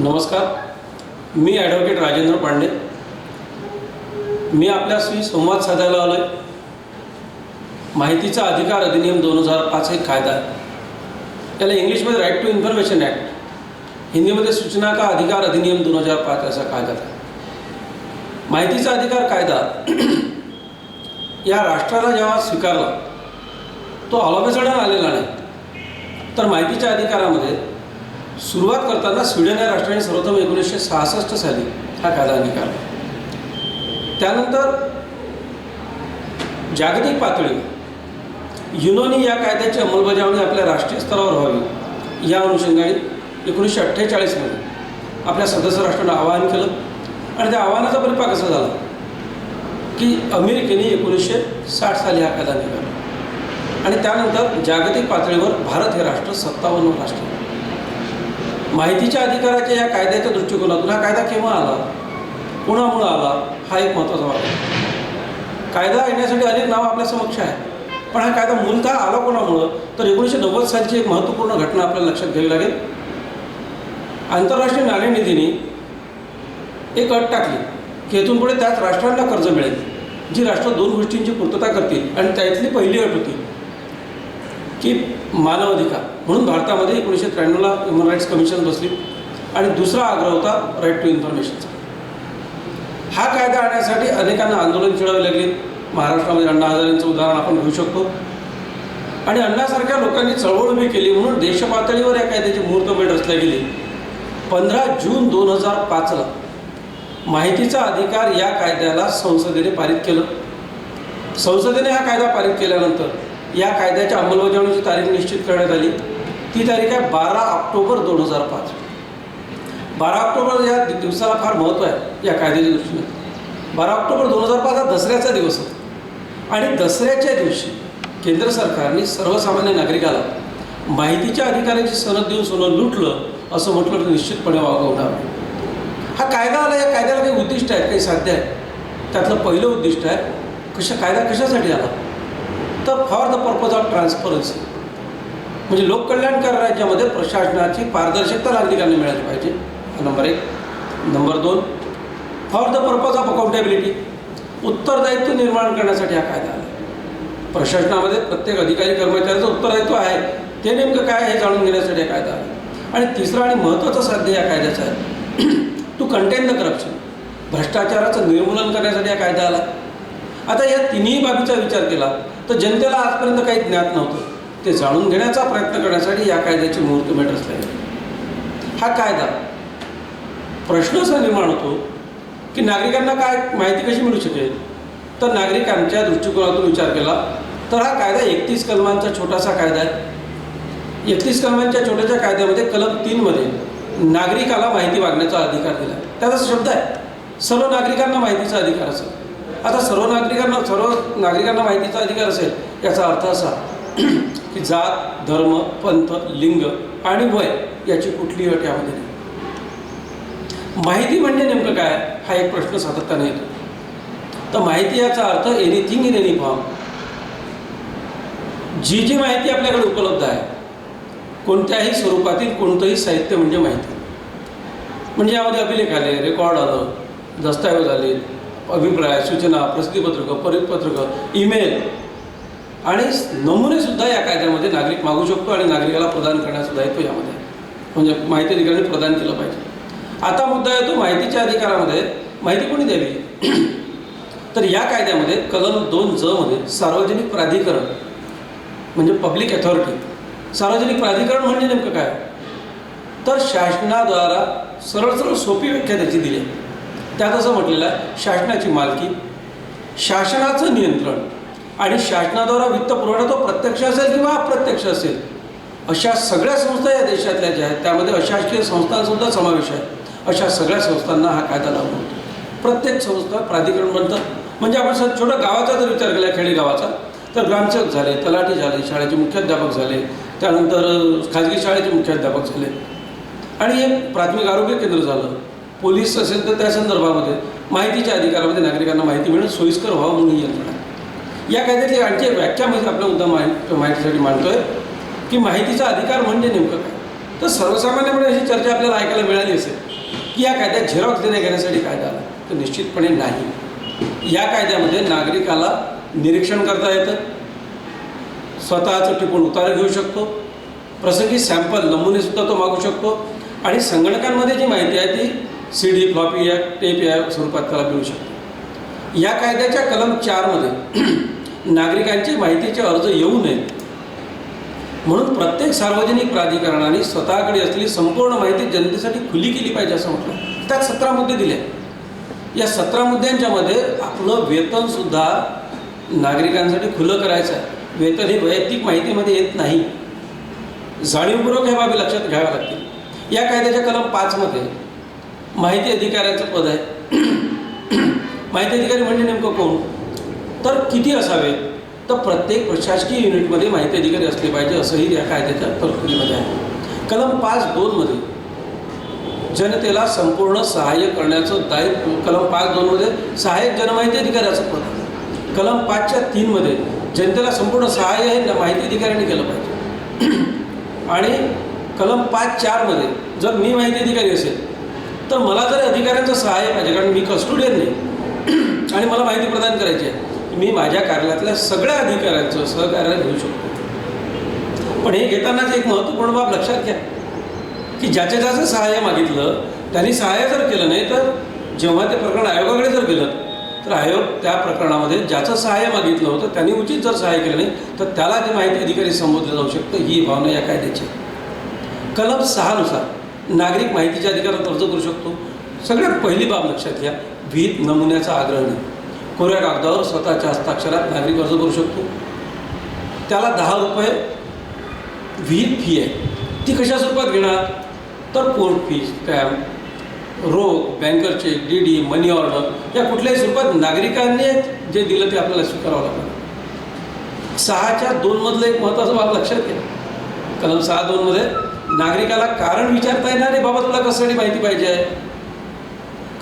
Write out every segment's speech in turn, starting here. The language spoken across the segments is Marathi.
नमस्कार. मी ॲडव्होकेट राजेंद्र पांडे. मी आपल्याशी संवाद साधायला आलो आहे माहितीचा अधिकार अधिनियम दोन हजार पाच एक कायदा आहे. त्याला इंग्लिशमध्ये राईट टू इन्फॉर्मेशन ॲक्ट हिंदीमध्ये सूचना का अधिकार अधिनियम दोन हजार पाच असा कायदा आहे. माहितीचा अधिकार कायदा या राष्ट्राला जेव्हा स्वीकारला तो अलाबेसडन आलेला नाही तर माहितीच्या अधिकारामध्ये सुरुवात करताना स्वीडन या राष्ट्राने सर्वप्रथम एकोणीसशे सहासष्ट साली हा कायदा अंगीकारला त्यानंतर जागतिक पातळीवर युनोनी या कायद्याची अंमलबजावणी आपल्या राष्ट्रीय स्तरावर व्हावी या अनुषंगाने एकोणीसशे अठ्ठेचाळीसमध्ये आपल्या सदस्य राष्ट्रांना आवाहन केलं. आणि त्या आव्हानाचा परिपाक असा झाला की अमेरिकेने एकोणीसशे साठ साली हा कायदा निघाला आणि त्यानंतर जागतिक पातळीवर भारत हे राष्ट्र सत्तावन्न राष्ट्र. माहितीच्या अधिकाराच्या या कायद्याच्या दृष्टिकोनातून हा कायदा केव्हा आला? कोणामुळं आला? हा एक महत्त्वाचा वाद आहे. कायदा येण्यासाठी अनेक नावं आपल्या समक्ष आहे पण हा कायदा मूलतः आला कोणामुळं? तर एकोणीसशे नव्वद सालची एक महत्त्वपूर्ण घटना आपल्याला लक्षात घ्यावी लागेल. आंतरराष्ट्रीय नाणेनिधीने एक अट टाकली की येथून पुढे त्याच राष्ट्रांना कर्ज मिळेल जी राष्ट्र दोन गोष्टींची पूर्तता करतील. आणि त्यातली पहिली अट होती की मानवाधिकार. म्हणून भारतामध्ये एकोणीसशे त्र्याण्णवला ह्युमन राईट्स कमिशन बसली. आणि दुसरा आग्रह होता राईट टू इन्फॉर्मेशनचा हा कायदा आणण्यासाठी अनेकांना आंदोलन छेडावे लागले. महाराष्ट्रामध्ये अण्णा हजारेंचं उदाहरण आपण घेऊ शकतो. आणि अण्णासारख्या लोकांनी चळवळ उभी केली म्हणून देशपातळीवर या कायद्याची मुहूर्तमेढ रचल्या गेली. पंधरा जून दोन हजार पाचला माहितीचा अधिकार या कायद्याला संसदेने पारित केलं. संसदेने हा कायदा पारित केल्यानंतर या कायद्याच्या अंमलबजावणीची तारीख निश्चित करण्यात आली. ती तारीख आहे बारा ऑक्टोबर दोन हजार पाच. बारा ऑक्टोबर या दिवसाला फार महत्त्व आहे या कायद्याच्या दृष्टीने. बारा ऑक्टोबर दोन हजार पाच हा दसऱ्याचा दिवस होता आणि दसऱ्याच्या दिवशी केंद्र सरकारने सर्वसामान्य नागरिकाला माहितीच्या अधिकाराची सनद देऊन सोनं लुटलं असं म्हटलं तर निश्चितपणे वागवणार हा कायदा आला या कायद्याला काही उद्दिष्ट आहेत काही साध्य आहे त्यातलं पहिलं उद्दिष्ट आहे कशा कायदा कशासाठी आला? तर for the purpose of transparency. म्हणजे लोककल्याणकारी राज्यामध्ये प्रशासनाची पारदर्शकता नागरिकांना मिळाली पाहिजे. हा नंबर एक. नंबर दोन for the purpose of accountability उत्तरदायित्व निर्माण करण्यासाठी हा कायदा आला. प्रशासनामध्ये प्रत्येक अधिकारी कर्मचाऱ्याचं उत्तरदायित्व आहे. ते नेमकं काय हे जाणून घेण्यासाठी हा कायदा आला. आणि तिसरं आणि महत्त्वाचं साध्य या कायद्याचं आहे. टू कंटेन द करप्शन भ्रष्टाचाराचं निर्मूलन करण्यासाठी हा कायदा आला. आता या तिन्ही बाबीचा विचार केला तर जनतेला आजपर्यंत काही ज्ञात नव्हतं. ते जाणून घेण्याचा प्रयत्न करण्यासाठी या कायद्याची मुहूर्त भेट गेली हा कायदा प्रश्न असा निर्माण होतो की नागरिकांना काय माहिती कशी मिळू शकेल? तर नागरिकांच्या दृष्टिकोनातून विचार केला तर हा कायदा एकतीस कलमांचा छोटासा कायदा आहे. एकतीस कलमांच्या छोट्याशा कायद्यामध्ये कलम तीनमध्ये नागरिकाला माहिती मागण्याचा अधिकार दिला आहे. त्याचा शब्द आहे सर्व नागरिकांना माहितीचा अधिकार असेल. आता सर्व नागरिकांना सर्व नागरिकांना माहितीचा अधिकार असेल याचा अर्थ असा की जात धर्म पंथ लिंग आणि वय याची कुठलीही अट यामध्ये नाही. माहिती म्हणजे नेमकं काय? हा एक प्रश्न सातत्याने येतो. तर माहिती याचा अर्थ एनिथिंग इन एनी फॉर्म जी जी माहिती आपल्याकडे उपलब्ध आहे कोणत्याही स्वरूपातील कोणतंही साहित्य म्हणजे माहिती. म्हणजे यामध्ये अभिलेख आले रेकॉर्ड आलं दस्तऐवज आले अभिप्राय सूचना प्रसिद्धीपत्रकं परिपत्रकं ईमेल आणि नमुनेसुद्धा या कायद्यामध्ये नागरिक मागू शकतो आणि नागरिकाला प्रदान करण्याचा दायित्व यामध्ये म्हणजे माहिती अधिकाऱ्यांनी प्रदान केलं पाहिजे. आता मुद्दा येतो माहितीच्या अधिकारामध्ये. माहिती कोणी द्यावी? तर या कायद्यामध्ये कलम दोन ज मध्ये सार्वजनिक प्राधिकरण म्हणजे पब्लिक अथॉरिटी सार्वजनिक प्राधिकरण म्हणजे नेमकं काय? तर शासनाद्वारा सरळ सरळ सोपी व्याख्या त्याची दिली आहे. त्यात असं म्हटलेलं आहे शासनाची मालकी शासनाचं नियंत्रण आणि शासनाद्वारा वित्त पुरवठा तो प्रत्यक्ष असेल किंवा अप्रत्यक्ष असेल अशा सगळ्या संस्था या देशातल्या ज्या आहेत त्यामध्ये अशासकीय संस्थांसुद्धा समावेश आहे. अशा सगळ्या संस्थांना हा कायदा लागू होतो. प्रत्येक संस्था प्राधिकरण म्हणतात. म्हणजे आपण सर छोट्या गावाचा जर विचार केला खेडेगावाचा तर ग्रामसेवक झाले तलाठी झाले शाळेचे मुख्याध्यापक झाले त्यानंतर खाजगी शाळेचे मुख्याध्यापक झाले. आणि एक प्राथमिक आरोग्य केंद्र झालं. पोलीस असेल तर त्या संदर्भामध्ये माहितीच्या अधिकारामध्ये नागरिकांना माहिती मिळणं सोयीस्कर व्हावं म्हणून यंत्रणा या कायद्यातली आणखी एक व्याख्या म्हणजे आपला मुद्दा माहिती माहितीसाठी मांडतोय की माहितीचा अधिकार म्हणजे नेमकं काय? तर सर्वसामान्यपणे अशी चर्चा आपल्याला ऐकायला मिळाली असेल की या कायद्यात झेरॉक्स देण्या घेण्यासाठी कायदा आला. तर निश्चितपणे नाही. या कायद्यामध्ये नागरिकाला निरीक्षण करता येतं स्वतःचं टिपून उतारा घेऊ शकतो प्रसंगी सॅम्पल नमुनेसुद्धा तो मागू शकतो आणि संगणकांमध्ये जी माहिती आहे ती सी डी फ्लॉपी या टेप या स्वरूपात त्याला मिळू शकते. या कायद्याच्या कलम चारमध्ये नागरिकांचे माहितीचे अर्ज येऊ नयेत. म्हणून प्रत्येक सार्वजनिक प्राधिकरणाने स्वतःकडे असलेली संपूर्ण माहिती जनतेसाठी खुली केली पाहिजे असं म्हटलं. त्यात सतरा मुद्दे दिले. या सतरा मुद्द्यांच्या मध्ये आपलं वेतनसुद्धा नागरिकांसाठी खुलं करायचं आहे. वेतन हे वैयक्तिक माहितीमध्ये येत नाही. जाणीवपूर्वक ह्या बाबी लक्षात घ्याव्या लागतील. या कायद्याच्या कलम पाचमध्ये माहिती अधिकाऱ्याचं पद आहे. माहिती अधिकारी म्हणजे नेमकं कोण? तर किती असावे? तर प्रत्येक प्रशासकीय युनिटमध्ये माहिती अधिकारी असले पाहिजे असंही या कायद्याच्या तरतुदीमध्ये आहे. कलम पाच दोनमध्ये जनतेला संपूर्ण सहाय्य करण्याचं दायित्व कलम पाच दोनमध्ये सहाय्यक जनमाहिती अधिकाऱ्याचं पद. कलम पाचच्या तीनमध्ये जनतेला संपूर्ण सहाय्य हे माहिती अधिकाऱ्याने केलं पाहिजे. आणि कलम पाच चारमध्ये जर मी माहिती अधिकारी असेल तर मला जर अधिकाऱ्यांचं सहाय्य पाहिजे कारण मी कस्टुडियन नाही. आणि मला माहिती प्रदान करायची आहे मी माझ्या कार्यालयातल्या सगळ्या अधिकाऱ्यांचं सहकार्य घेऊ शकतो. पण हे घेतानाच एक महत्त्वपूर्ण बाब लक्षात घ्या की ज्याच्या ज्याचं सहाय्य मागितलं त्यांनी सहाय्य जर केलं नाही तर जेव्हा ते प्रकरण आयोगाकडे जर गेलं तर आयोग त्या प्रकरणामध्ये ज्याचं सहाय्य मागितलं होतं त्यांनी उचित जर सहाय्य केलं नाही तर त्याला ते माहिती अधिकारी संबोधलं जाऊ शकतं ही भावना या कायद्याची कलम सहानुसार नागरिक माहितीच्या अधिकारात अर्ज करू शकतो. सगळ्यात पहिली बाब लक्षात घ्या विहित नमुन्याचा आग्रह नाही. कोऱ्या कागदावर स्वतःच्या हस्ताक्षरात नागरिक अर्ज करू शकतो. त्याला दहा रुपये विहित फी आहे. ती कशा स्वरूपात घेणार? तर कोर्ट फी स्टॅम्प रोख banker cheque D D money order या कुठल्याही स्वरूपात नागरिकांनी जे दिलं ते आपल्याला स्वीकारावं लागतं सहाच्या दोनमधलं एक महत्त्वाचं बाब लक्षात घ्या. कलम सहा दोनमध्ये नागरिकाला कारण विचारता येणार आहे बाबा तुला कशासाठी माहिती पाहिजे? आहे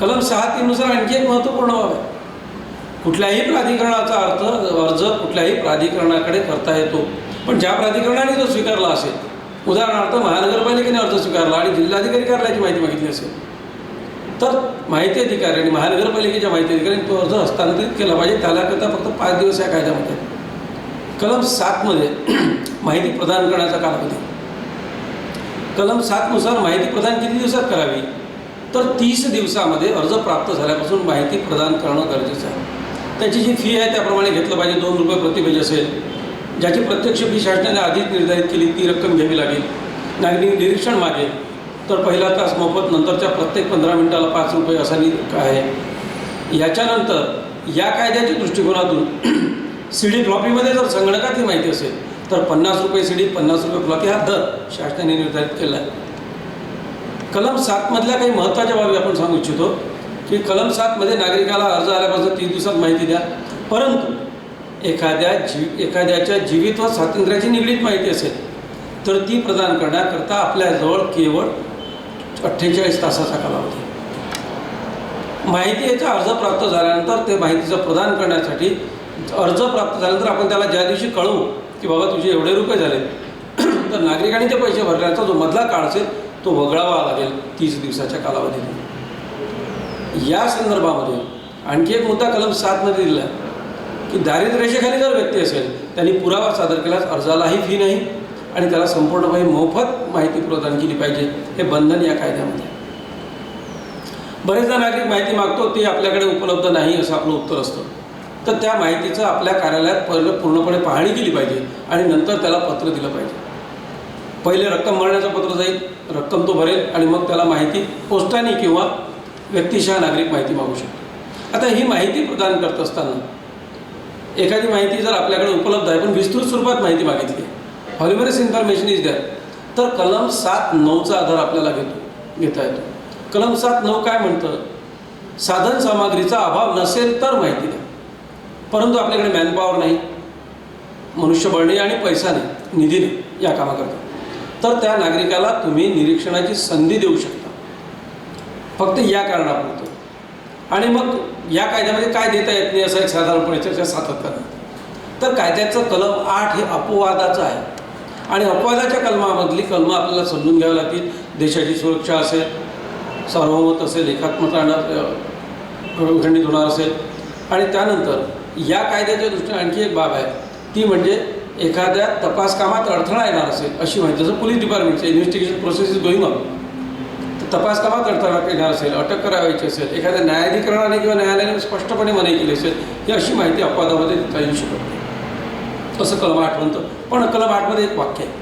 कलम सहा तीननुसार आणखी एक महत्त्वपूर्ण बाब आहे. कुठल्याही प्राधिकरणाचा अर्थ अर्ज कुठल्याही प्राधिकरणाकडे करता येतो. पण ज्या प्राधिकरणाने तो स्वीकारला असेल उदाहरणार्थ महानगरपालिकेने अर्ज स्वीकारला आणि जिल्हाधिकारी कार्यालयाची माहिती मागितली असेल तर माहिती अधिकारी आणि महानगरपालिकेच्या माहिती अधिकाऱ्यांनी तो अर्ज हस्तांतरित केला पाहिजे. त्यालाकरता फक्त पाच दिवस या कायद्यामध्ये कलम सातमध्ये माहिती प्रदान करण्याचा कालावधी. कलम सातनुसार माहिती प्रदान किती दिवसात करावी? तर तीस दिवसामध्ये अर्ज प्राप्त झाल्यापासून माहिती प्रदान करणं गरजेचं आहे. त्याची जी फी आहे त्याप्रमाणे घेतलं पाहिजे. दोन रुपये प्रति पेज असेल. ज्याची प्रत्यक्ष फी शासनाने आधीच निर्धारित केली ती रक्कम घ्यावी लागेल. नागरिक निरीक्षण मागेल तर पहिला तास मोफत नंतरच्या प्रत्येक पंधरा मिनिटाला पाच रुपये असा आहे. याच्यानंतर या कायद्याच्या दृष्टिकोनातून सी डी फ्लॉपीमध्ये जर संगणकात ही माहिती असेल तर पन्नास रुपये सी डी पन्नास रुपये फ्लॉपी हा दर शासनाने निर्धारित केला आहे. कलम सातमधल्या काही महत्त्वाच्या बाबी आपण सांगू इच्छितो. की कलम सातमध्ये नागरिकाला अर्ज आल्यापासून तीन दिवसात माहिती द्या. परंतु एखाद्या जी एखाद्याच्या जीवित व स्वातंत्र्याची निगडीत माहिती असेल तर ती प्रदान करण्याकरता आपल्याजवळ केवळ अठ्ठेचाळीस तासाचा कालावधी माहितीचा अर्ज प्राप्त झाल्यानंतर ते माहितीचं प्रदान करण्यासाठी अर्ज प्राप्त झाल्यानंतर आपण त्याला ज्या दिवशी कळवू की बाबा तुझे एवढे रुपये झाले तर नागरिकांनी ते पैसे भरण्याचा जो मधला काळ असेल तो वगळावा लागेल तीस दिवसाच्या कालावधीने या संदर्भामध्ये आणखी एक मुद्दा कलम सातमध्ये दिला की दारिद्र्य रेषेखाली जर व्यक्ती असेल त्यांनी पुरावा सादर केल्यास अर्जालाही फी नाही आणि त्याला संपूर्णपणे मोफत माहिती प्रदान केली पाहिजे हे बंधन या कायद्यामध्ये बरेचदा नागरिक माहिती मागतो ती आपल्याकडे उपलब्ध नाही असं आपलं उत्तर असतं. तर त्या माहितीचं आपल्या कार्यालयात पहिलं पूर्णपणे पाहणी केली पाहिजे आणि नंतर त्याला पत्र दिलं पाहिजे. पहिले रक्कम भरण्याचं पत्र जाईल रक्कम तो भरेल आणि मग त्याला माहिती पोस्टाने किंवा व्यक्तिशः नागरिक माहिती मागू शकतो. आता ही माहिती प्रदान करत असताना एखादी माहिती जर आपल्याकडे उपलब्ध आहे पण विस्तृत स्वरूपात माहिती मागितली हॉलिमरस इन्फॉर्मेशन इज द्या तर कलम सात नऊचा आधार आपल्याला घेतो घेता येतो. कलम सात नऊ काय म्हणतं? साधन सामग्रीचा अभाव नसेल तर माहिती द्या. परंतु आपल्याकडे मॅनपॉवर नाही मनुष्यबळ नाही आणि पैसा नाही निधी नाही या कामाकरता. तर त्या नागरिकाला तुम्ही निरीक्षणाची संधी देऊ शकता. फक्त या कारणापुरतं. आणि मग या कायद्यामध्ये काय देता येत नाही असं एक साधारणपणे चर्चा सातत्यानं तर कायद्याचं कलम आठ हे अपवादाचं आहे. आणि अपवादाच्या कलमामधली कलमं आपल्याला समजून घ्यावी लागतील. देशाची सुरक्षा असेल सार्वभौमत असेल एकात्मता खंडित होणार असेल. आणि त्यानंतर या कायद्याच्या दृष्टीने आणखी एक बाब आहे. ती म्हणजे एखाद्या तपास कामात अडथळा येणार असेल अशी माहिती. जसं police डिपार्टमेंटचं investigation process is going on तपास कामात करताना येणार असेल? अटक करावायची असेल? एखाद्या न्यायाधिकरणाने किंवा न्यायालयाने स्पष्टपणे मनाई केली असेल ही अशी माहिती अपवादामध्ये देता येऊ शकत नाही. असं कलम आठ म्हणतं. पण कलम आठमध्ये एक वाक्य आहे.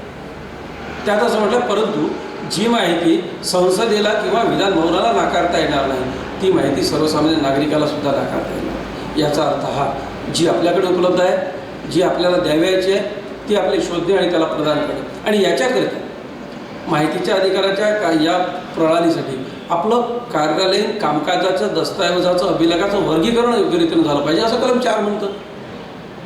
त्यात असं म्हटलं परंतु जी माहिती संसदेला किंवा विधानभवनाला नाकारता येणार नाही ती माहिती सर्वसामान्य नागरिकाला सुद्धा नाकारता येणार याचा अर्थ हा जी आपल्याकडे उपलब्ध आहे जी आपल्याला द्यावयाची आहे ती आपली शोधणे आणि त्याला प्रदान करणे. आणि याच्याकरिता माहितीच्या अधिकाराच्या का या प्रणालीसाठी. आपलं कार्यालयीन कामकाजाचं दस्तऐवजाचं अभिलेखाचं वर्गीकरण योग्यरीतीनं झालं पाहिजे असं कलम चार म्हणतं.